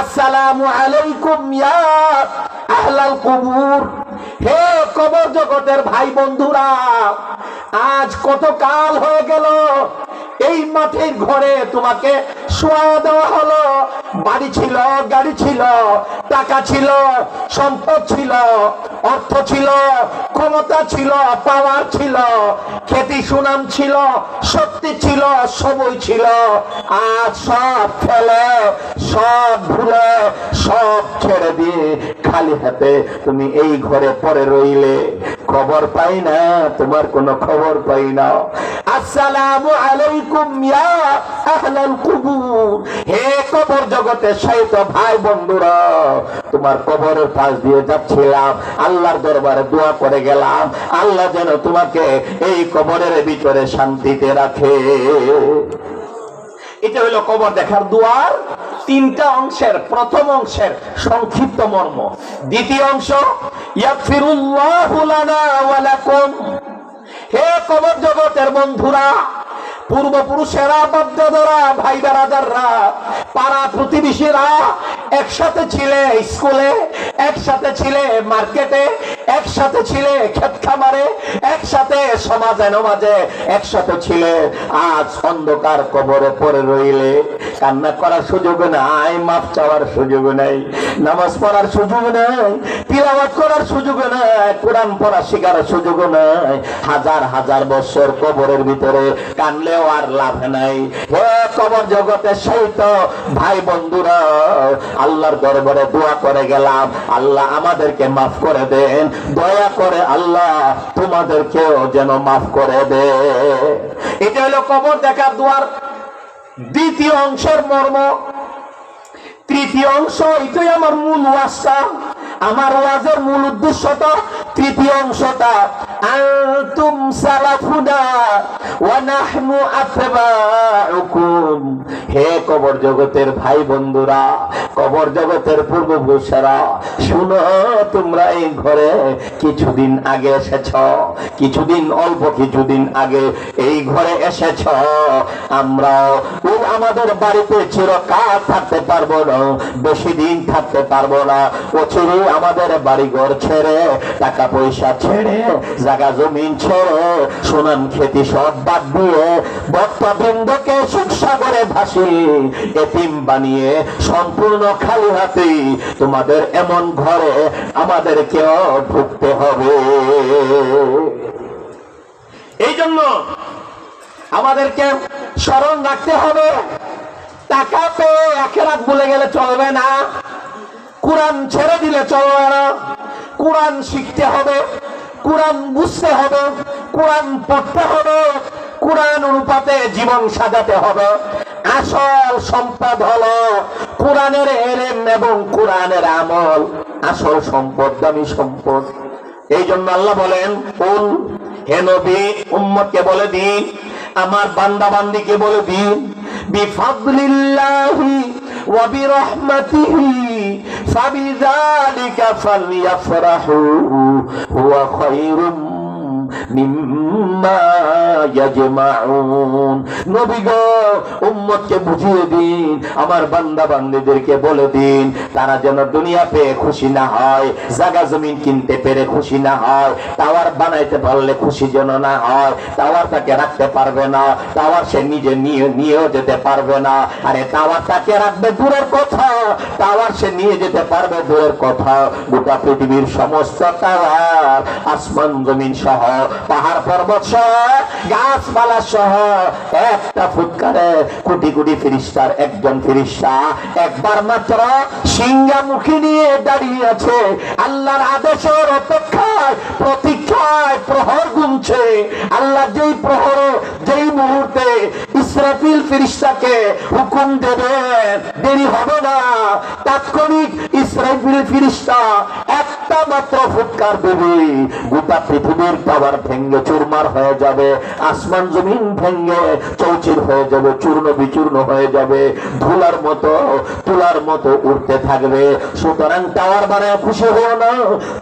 আসসালামু আলাইকুম ইয়া আহলাল কুবুর। হে কবর জগতের ভাই বন্ধুরা, আজ কত কাল হয়ে গেল, এই মাঠের ঘরে তোমাকে শোয়া দেওয়া হলো। বাড়ি ছিল, গাড়ি ছিল, টাকা ছিল, সম্পদ ছিল, অর্থ ছিল, ক্ষমতা ছিল পাওয়ার ছিল খ্যাতি সুনাম ছিল, শক্তি ছিল সবই ছিল। আজ সব ফেলে, সব ভুলে, সব ছেড়ে দিয়ে খালি হাতে তুমি এই ঘরে পরে রইলে। খবর পাই না, তোমার কোনো খবর পাই না। আসসালামু আলাইকুম ইয়া আহলাল কুবুর। হে কবর জগতে শায়িত ভাই বন্ধুরা, তোমার কবরের পাশ দিয়ে যাচ্ছিলাম, আল্লাহর দরবারে দোয়া করে গেলাম, আল্লাহ যেন তোমাকে এই কবরের ভিতরে শান্তিতে রাখে। এটা হলো কবর দেখার দুয়ার, তিনটা অংশের, প্রথম অংশের সংক্ষিপ্ত মর্ম। দ্বিতীয় অংশ হে কবর জগতের বন্ধুরা পূর্বপুরুষেরা বাদ্যদরা ভাই বেড়াদাররা পাড়া প্রতিবেশীরা একসাথে ছিলে স্কুলে, একসাথে ছিলে মার্কেটে, একসাথে ছিলে ক্ষেত খামারে, একসাথে সমাজে নমাজে, একসাথে ছিলে আজ অন্ধকার কবরে পড়ে রইলে। কান্না করার সুযোগ নাই মাপ চাওয়ার সুযোগ নাই, নামাজ পড়ার সুযোগ নাই, তিলাওয়াত করার সুযোগ নাই, কোরআন পড়া শেখার সুযোগ নাই। হাজার হাজার বছর কবরের ভিতরে কানলেও আর লাভ নাই। হে কবর জগতে সেই তো ভাই বন্ধুরা আল্লাহর দরবারে দোয়া করে গেলাম। আল্লাহ আমাদেরকে মাফ করে দেন। দয়া করে আল্লাহ তোমাদেরকেও যেন মাফ করে দে। এটা হলো কবর দেখার দোয়ার। দ্বিতীয় অংশের মর্ম। তৃতীয় অংশ, এটাই আমার মূল ওয়াজটা আমার ওয়াজের মূল উদ্দেশ্যটা তৃতীয় অংশটা। আনতুম সালাফুনা ওয়া নাহনু আতবাউকুম। হে কবর জগতের ভাই বন্ধুরা, কবর জগতের পূর্বপুরুষেরা, শুনো তোমরা এই ঘরে কিছুদিন আগে এসেছ, কিছুদিন, অল্প কিছুদিন আগে এই ঘরে এসেছ। আমরা আমাদের বাড়িতে চিরকাল থাকতে পারব না, বেশি দিন থাকতে পারব না। অচিরে আমাদের বাড়ি ঘর ছেড়ে টাকা পয়সা ছেড়ে, জায়গা, জমিন ছেড়ে সুনাম খেতি সব বাদ দিয়ে বক্তবৃন্দকে সুখসাগরে ভাসি এতিম বানিয়ে সম্পূর্ণ খালি হাতে তোমাদের এমন ঘরে আমাদেরকেও ঢুকতে হবে। এই জন্য আমাদেরকে স্মরণ রাখতে হবে, টাকা একেরাত বলে গেলে চলবে না। কোরআন ছেড়ে দিলে চলবে না। কোরআন শিখতে হবে, কোরআন বুঝতে হবে, কোরআন পড়তে হবে, কোরআন অনুপাতে জীবন সাজাতে হবে। আসল সম্পদ হলো কোরআনের এলেম এবং কোরআনের আমল। আসল সম্পদ দামি সম্পদ। এই জন্য আল্লাহ বলেন কোন হে নবী বলে দিন, আমার বান্দা বান্দিকে বলে দিন, বিফাদলিল্লাহি ওয়া বিরহমাতিহি ফাবিযালিকা ফালইফরাহু হুয়া খায়রুম আমার বান্দা বান্দীদেরকে বলে দিন, তারা যেন দুনিয়া পেয়ে খুশি না হয় জায়গা জমিন কিনতে পেরে খুশি না হয়, টাওয়ার বানাইতে পারলে খুশি যেন না হয় টাওয়ার তাকে রাখতে পারবে না, টাওয়ার সে নিজে নিয়ে, নিয়েও যেতে পারবে না। আরে টাওয়ার তাকে রাখবে দূরের কথা, টাওয়ার সে নিয়ে যেতে পারবে দূরের কথা। গোটা পৃথিবীর সমস্ত টাওয়ার, আসমান জমিন সহ পাহাড় পর্বত সহ, গাছপালা সহ, একটা ফুটকারে কোটি কোটি ফিরিস্তার, একজন ফিরিস্তা, একবার মাত্র সিংহা মুখী নিয়ে দাঁড়িয়ে আছে। আল্লাহর আদেশের অপেক্ষায়, প্রতীক্ষায় প্রহর গুনছে। আল্লাহ যেই প্রহর, যেই মুহূর্তে ইসরাফিল ফিরিস্তাকে হুকুম দেবেন, দেরি হবে না। তাৎক্ষণিক ইসরাফিল ফিরিস্তা একটা মাত্র ফুৎকার দেবে। গোটা পৃথিবীর টাওয়ার ভেঙ্গে চুরমার হয়ে যাবে, আসমান জমিন ভেঙ্গে চৌচির হয়ে যাবে, চূর্ণ বিচূর্ণ হয়ে যাবে, ধুলার মতো, তুলার মতো উঠতে থাকবে। সুতরাং টাওয়ার বানায় খুশি হও না,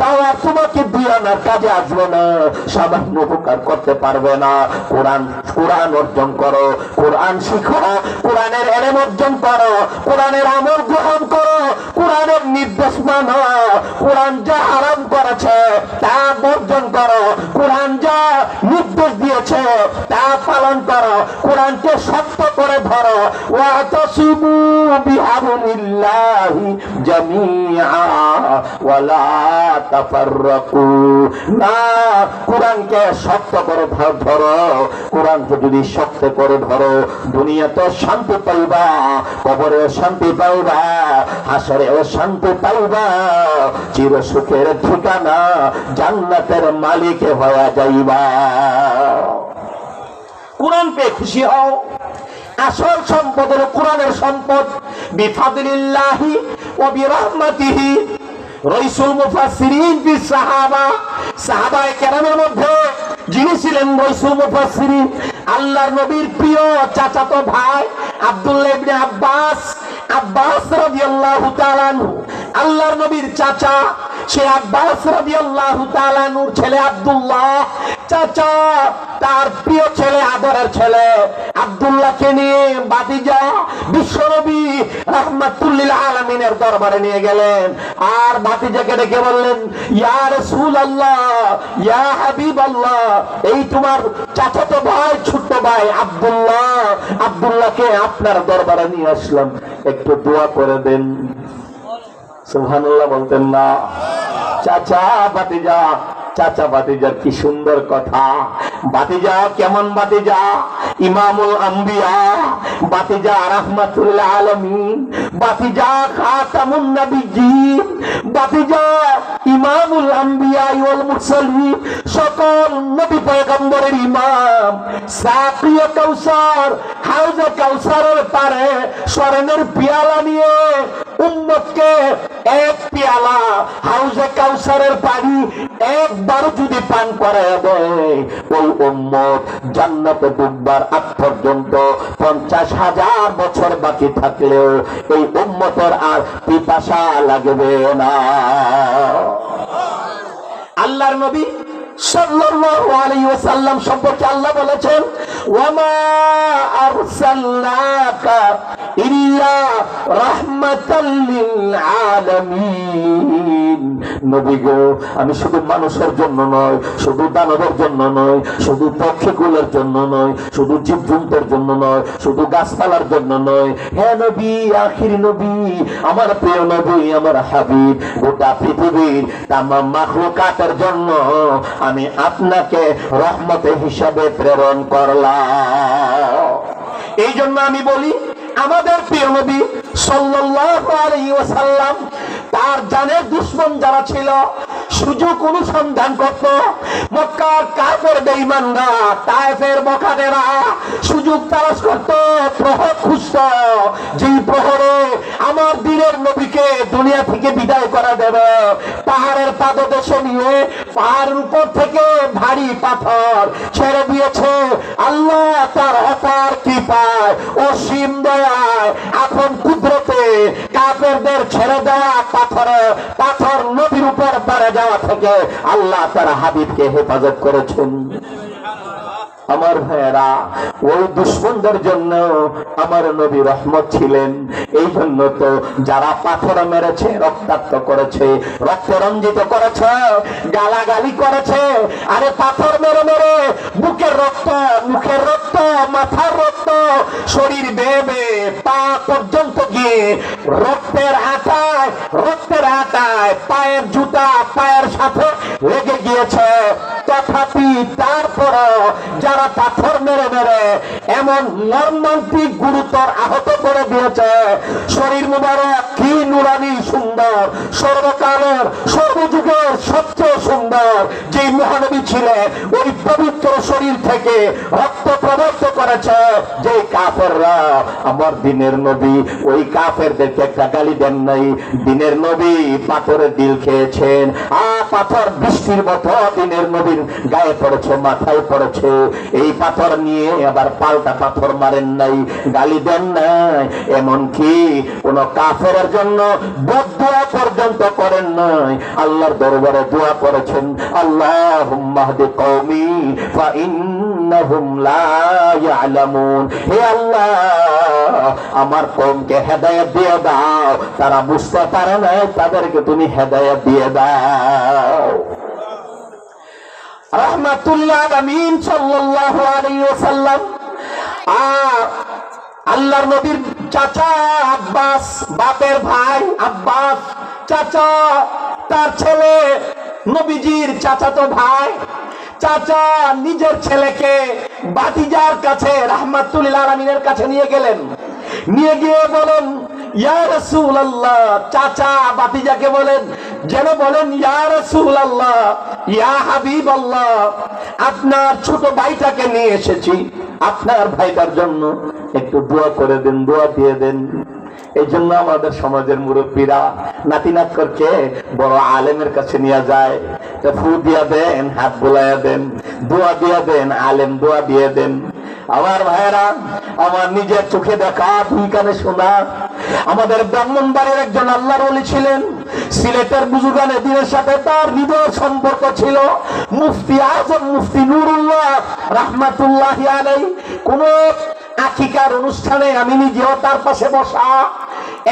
টাওয়ার তোমাকে দিয়ে আনার কাজে আসবে না, সামান্য উপকার করতে পারবে না। কোরআন কোরআন অর্জন করো, কোরআন শিখো, কোরআনের এলেম অর্জন করো, কোরআনের আমল গ্রহণ করো। কোরআনের নির্দেশ কোরআন যা আরাম করেছে, তা বর্জন করো। কোরআন যা নির্দেশ দিয়েছে, তা পালন করো। কোরআনকে সত্য করে ধরো। ওয়াতাসিমু বিহাবলিল্লাহি জামিআ ওয়ালা তাফাররাকু। না, কোরআনকে শক্ত করে ধরো। কোরআনকে যদি শক্ত করে ধরো, দুনিয়াতে শান্তি পাইবা, কবরে শান্তি পাইবা। হাসরেও শান্তি পাইবা, চির সুখের ঠিকানা জান্নাতের মালিক হয়ে যাইবা। কোরআন পেয়ে খুশি হও। আসল সম্পদ হলো কোরআনের সম্পদ বিফাদিল্লাহি ও বিরহমাতিহি। রইসুল মুফাসসিরিন ফি সাহাবা। সাহাবায়ে কেরামের মধ্যে যিনি ছিলেন রইসুল মুফাসসিরিন, আল্লাহর নবীর প্রিয় চাচাতো ভাই আব্দুল্লাহ ইবনে আব্বাস আব্বাস রাদিয়াল্লাহু তাআলা আল্লাহর নবীর চাচা, সে আব্বাস রাদিয়াল্লাহু তাআলা নূর ছেলে আব্দুল্লাহ। চাচা, তার প্রিয় ছেলে, আদরের ছেলে আব্দুল্লাহকে নিয়ে বাতিজা বিশ্বনবী রাহমাতুল্লিল আলামিনের দরবারে নিয়ে গেলেন। আর বাতিজাকে ডেকে বললেন, ইয়া রাসূলুল্লাহ, ইয়া হাবিবাল্লাহ, এই তোমার চাচাতো ভাই, ছোট্ট ভাই আব্দুল্লাহ, আব্দুল্লাহকে আপনার দরবারে নিয়ে আসলাম। একটু দোয়া করে দেন। সুবহানাল্লাহ বলতেন না। চাচা বাতিজা চাচা বাতিজার কি সুন্দর কথা। বাতিজা কেমন বাতিজা ইমামুল আম্বিয়া বাতিজা রাহমাতুল্লাহ আলামিন বাতিজা খাতামুন নবিয়্যিন বাতিজা ইমামুল আম্বিয়া ওয়াল মুরসালিন, সকল নবী পয়গম্বরের ইমাম। সাকিয়া কাউসার, হাউজে কাউসারের পারে স্বর্ণের পিয়ালা নিয়ে উম্মতকে এক পিয়ালা হাউজে কাউসারের পানি একবার যদি পান করে দেয়, ওই উম্মত জান্নাতে ডুববার আগ পর্যন্ত পঞ্চাশ হাজার বছর বাকি থাকলেও এই উম্মতের আর পিপাসা লাগবে না। আল্লাহর নবী সম্পর্কে আল্লাহ বলেছেন আমি শুধু মানুষের জন্য নয়, শুধু দানবের জন্য নয়, শুধু পক্ষীগুলোর জন্য নয়, শুধু জীবজন্তুর জন্য নয়, শুধু গাছপালার জন্য নয়। হে নবী, আখির নবী, আমার প্রিয় নবী, আমার হাবিব, গোটা পৃথিবীর তামাম জন্য আমি আপনাকে রহমতে হিসাবে প্রেরণ করলাম। এই জন্য আমি বলি, আমাদের প্রিয় নবী সাল্লাল্লাহু আলাইহি ওয়াসাল্লাম, তার জানের দুশ্মন যারা ছিল সুযোগ অনুসন্ধান করত। মক্কার কাফের তায়েফের সুযোগ তালাশ করত, প্রহর খুঁজত। যেই প্রহরে আমার দিনের নবীকে দুনিয়া থেকে বিদায় করা দেবে, পাহাড়ের পাদদেশে নিয়ে পাহাড়ের উপর থেকে ভারী পাথর ছেড়ে দিয়েছে। আল্লাহ তার অপার কৃপায় অসীম দয়ায় এখন কুদরতে কাফেরদের ছেড়ে দেওয়া পাথরে, পাথর নদীর উপর পড়ে যাওয়া থেকে আল্লাহ তার হাবিবকে হেফাজত করেছেন। আমার ভাইয়েরা, ওই দুশ্মনদের জন্য আমার নবী রহমত ছিলেন। এই জন্য তো যারা পাথর মেরেছে, রক্তাক্ত করেছে, রক্ত রঞ্জিত করেছে, গালাগালি করেছে, আরে পাথর মেরে মেরে, বুকের রক্ত, মুখের রক্ত, মাথার রক্ত, শরীর বেবে পা পর্যন্ত গিয়ে রক্তের আটায় রক্তের আটায় পায়ের জুতা পায়ের সাথে লেগে গিয়েছে। তথাপি তারপর যারা পাথর মেরে মেরে এমন মর্মান্তিক গুরুতর আহত করে দিয়েছে। শরীর মুবারক, কি নুরানি সুন্দর, সর্বকালের, সর্বযুগের সবচেয়ে সুন্দর যে মহানবী ছিলেন, ওই পবিত্র তোর শরীর থেকে রক্ত প্রবর্ত করেছে যে কাফেররা। আমার দিনের নবী, ওই কাফেরদেরকে একটা গালি দেন নাই। দিনের নবী পাথরের দিল খেয়েছেন। আ, পাথর বৃষ্টির মতো দিনের নবীর গায়ে পড়েছে, মাথায় পড়েছে। এই পাথর নিয়ে আবার পাল্টা পাথর মারেন নাই, গালি দেন নাই। এমনকি কোন কাফের জন্য বদুয়া পর্যন্ত করেন নাই। আল্লাহর দরবারে দোয়া করেছেন আল্লাহ মাহদি কৌমি আমার কমকে হেদায়েত দিয়ে দাও। তারা বুঝতে পারে না তাদেরকে তুমি হেদায়েত দিয়ে দাও। রহমাতুল্লাহ আমিন আল্লাহর নবীর চাচা আব্বাস, বাপের ভাই আব্বাস চাচা, তার ছেলে নবীজির চাচাতো ভাই চাচা নিজের ছেলেকে বাতিজার কাছে রাহমাতুল্লাহ আলমিনের কাছে নিয়ে গেলেন। নিয়ে গিয়ে বলেন চাচা বাতিজাকে বলেন, যেন বলেন আপনার ছোট ভাইটাকে নিয়ে এসেছি। আপনার ভাইটার জন্য একটু দোয়া করে দেন, দোয়া দিয়ে দেন। এই জন্য আমাদের সমাজের মুরব্বীরা নাতি নাতকরকে বড় আলেমের কাছে নিয়ে যায়। ফু দিয়া দেন, হাত বোলাইয়া দেন, দোয়া দিয়া দেন, আলেম দোয়া দিয়ে দেন। আমার ভাইয়েরা, আমার নিজের চোখে দেখা দুই কানে শোনা। আমাদের ব্রাহ্মণ বাড়ির একজন আল্লাহর অলি ছিলেন। সিলেটের বুজুগানে দিনের সাথে তার হৃদয় সম্পর্ক ছিল। মুফতি আজম মুফতি নুরুল্লাহ রাহমাতুল্লাহ আলাই কোন আকিকার অনুষ্ঠানে আমি নিজেও তার পাশে বসা।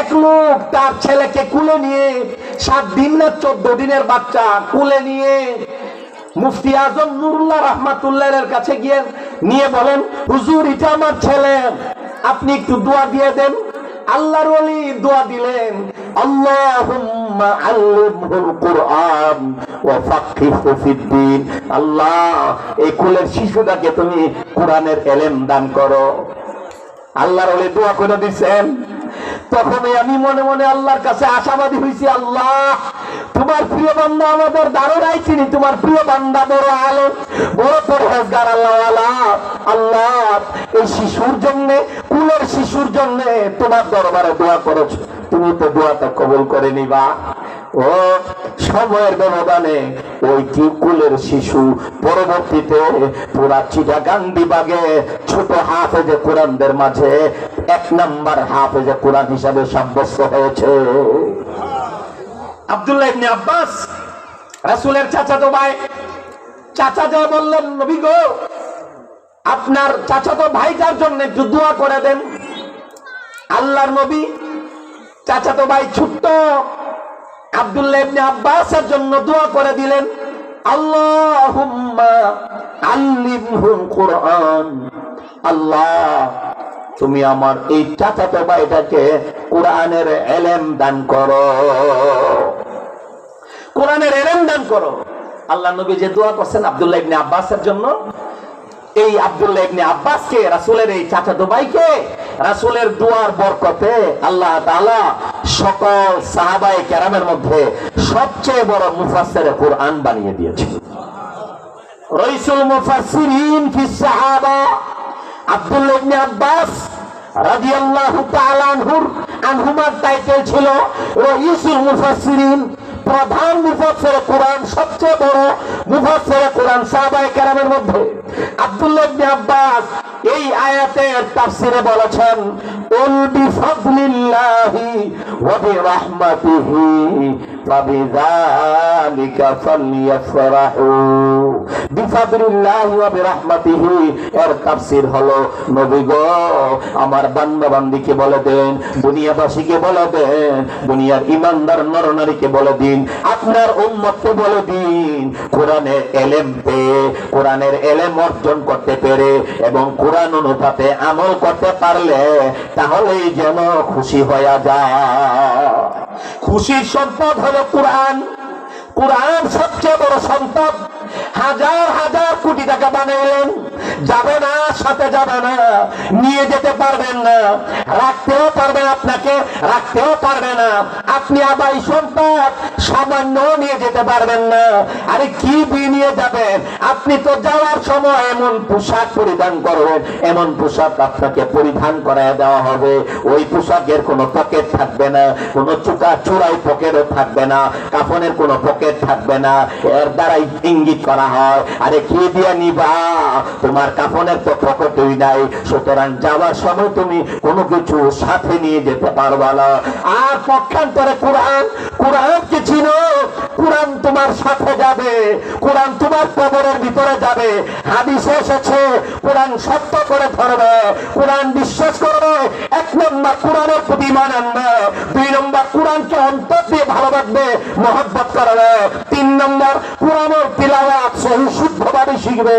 এক লোক তার ছেলেকে কুলে নিয়ে, সাত দিন না চোদ্দ দিনের বাচ্চা কুলে নিয়ে, মুফতি আজম নুরুল্লাহ রহমাতুল্লাহের কাছে গিয়ে নিয়ে বলেন, হুজুর, এটা আমার ছেলে আপনি একটু দোয়া দিয়ে দেন। আল্লাহর দোয়া দিলেন। আল্লাহুম্মা আল্লিমহুল কুরআন ওয়া ফাক্কিহু ফিদ্দিন আল্লাহ, এই কুলের শিশুটাকে তুমি কোরআনের এলেম দান করো। আল্লাহর ওলি দোয়া করে দিছেন। তখনই আমি মনে মনে আল্লাহর কাছে আশাবাদী হয়েছি আল্লাহ, তোমার প্রিয় বান্দা আমাদের দারোরাই চিনি, তোমার প্রিয় বান্দা বড় আলো বড় পরহেজগার আল্লাহ আল্লাহ, এই শিশুর জন্য কুলের শিশুর জন্য তোমার দরবারে দোয়া করেছ। তুমি তো দোয়াটা কবুল করে নিবা। ও, সময়ের ব্যবধানে ওই কুলের শিশু পরবর্তীতে পুরা চিটাগাং বিভাগে ছোট হাফেজে কোরআনদের মাঝে এক নাম্বার হাফেজে কোরআন হিসাবে সাব্যস্ত হয়েছে। আব্দুল্লাহ ইবনে আব্বাস, রাসূলের চাচাতো ভাই, চাচা যা বললেন, নবী গো আপনার চাচাতো ভাইটার জন্য একটু দোয়া করে দেন। আল্লাহর নবী চাচাতো ভাই ছোট্ট আব্বাসের জন্য দোয়া করে দিলেন আল্লাহ, তুমি আমার এই চাচাতো ভাইটাকে কোরআনের এলেম দান করো। কোরআনের এলেম দান করো। আল্লাহ নবী যে দোয়া করছেন আব্দুল্লাহ ইবনে আব্বাসের জন্য এই আব্দুল্লাহ ইবনে আব্বাসকে, রাসূলের এই চাচাতো ভাইকে রাসূলের দুয়ার বরকতে আল্লাহ তাআলা সকল সাহাবায়ে কেরামের মধ্যে সবচেয়ে বড় মুফাসসিরে কোরআন বানিয়ে দিয়েছে রইসুল মুফাসসিরিন ফি সাহাবা, আব্দুল্লাহ ইবনে আব্বাস রাদিয়াল্লাহু তাআলা আনহুর, আনহুমার টাইটেল ছিল রইসুল মুফাসসিরিন প্রধান মুফাসসিরে কোরআন, সবচেয়ে বড় মুফাসসিরে কোরআন সাহাবায়ে কেরামের মধ্যে। আব্দুল্লাহ ইবনে আব্বাস এই আয়াতের তাফসিরে বলেছেন, উল বিফাদলিল্লাহি ওয়া বিরাহমাতিহি বিফাদলিল্লাহি ওয়া বিরাহমাতিহি এর তাফসির হলো, নবী গো, আমার বান্দা বান্দিকে বলে দেন, দুনিয়াবাসীকে বলে দেন, দুনিয়ার ইমানদার নরনারীকে বলে দিন, আপনার উম্মতকে বলে দিন কোরআনের এলেম পেয়ে কোরআনের এলেম অর্জন করতে পেরে এবং কোরআন অনুপাতে আমল করতে পারলে তাহলেই যেন খুশি হয়ে যায়। খুশির সম্পদ কোরআন কোরআন সবচেয়ে বড় সম্পদ। হাজার হাজার কোটি টাকা বানাইলেন। যাবে না, সাথে যাবে না। নিয়ে যেতে পারবেন না। রাখতেও পারবে আপনাকে, রাখতেও পারবে না। আপনি আবার সম্পদ সামান্য নিয়ে যেতে পারবেন না। আরে কি নিয়ে যাবেন? আপনি তো যাওয়ার সময় এমন পোশাক পরিধান করবেন। এমন পোশাক আপনাকে পরিধান করায় দেওয়া হবে। ওই পোশাকের কোনো পকেট থাকবে না, কোনো চুকা চোরাই পকেটও থাকবে না। কাফনের কোনো পকেট থাকবে না। এর দ্বারাই ইঙ্গিত করা হয়। আরে কি দিয়ে নিবা? তোমার কাফনের তো পকেটই নাই। সুতরাং যাওয়ার সময় তুমি কোনো কিছু সাথে নিয়ে যেতে পারবা না। আর পক্ষান্তরে কোরআন কোরআন কি ছিল? কোরআন তোমার সাথে যাবে। কোরআন তোমার কবরের ভিতরে যাবে। হাদিসে এসেছে, কোরআন সত্য করে ধরবে। কোরআন বিশ্বাস করবে, এক নম্বর কোরআনের প্রতি মান আনবে। দুই নম্বর কোরআনকে অন্তর দিয়ে ভালোবাসবে। মহব্বত করা তিন নম্বর কোরআন তিলাওয়াত শিখবে।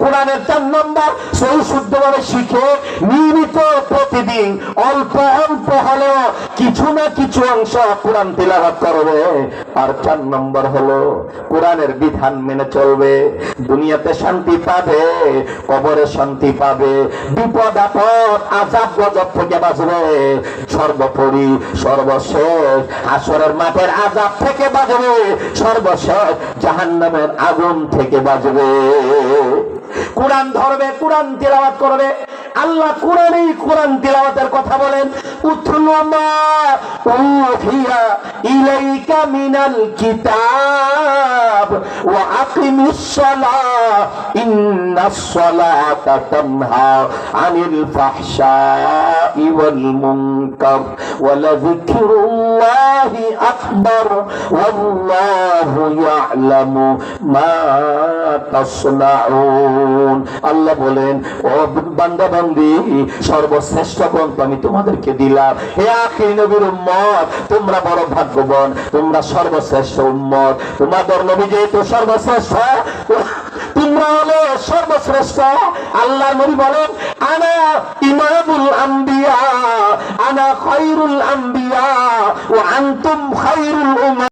কোরআনের চার নম্বর সহি শুদ্ধভাবে শিখে নিয়মিত প্রতিদিন অল্প অল্প হলেও কিছু না কিছু অংশ কোরআন তিলাওয়াত করবে। আর চার নম্বর হলো কোরআনের বিধান মেনে চলবে। দুনিয়াতে শান্তি পাবে, কবরে শান্তি পাবে, বিপদ আপদ, আজাব গজব থেকে বাঁচবে। সর্বোপরি সর্বশেষ আসরের মাঠের আজাব থেকে বাঁচবে। সর্বশেষ জাহান্নামের আগুন থেকে বাঁচবে। কোরআন ধরবে কোরআন তেলাওয়াত করবে। আল্লাহ কোরআনেই কোরআন তেলাওয়াতের কথা বলেন। উতলুমা উহিয়া ইলাইকা মিনাল কিতাব, ওয়া আকিমিস সালাহ ইন্নাস সালাতা তানহা আনিল ফাহশাই ওয়াল মুনকার, ওয়া লাযিকরুল্লাহি আকবার, ওয়াল্লাহু ইয়ালামু মা তাসনাউন। আল্লাহ বলেন, ও বান্দা বান্দি সর্বশ্রেষ্ঠ গ্রন্থ আমি তোমাদেরকে দিলাম। হে আখির নবীর উম্মত, তোমরা বড় ভাগ্যবান, তোমরা সর্বশ্রেষ্ঠ উম্মত। তোমাদের নবী যেহেতু সর্বশ্রেষ্ঠ, তোমরা হলো সর্বশ্রেষ্ঠ। আল্লাহ নবী বলেন, আনা ইমামুল আম্বিয়া, আনা খায়রুল আম্বিয়া ও আনতুম খায়রুল উম্মাহ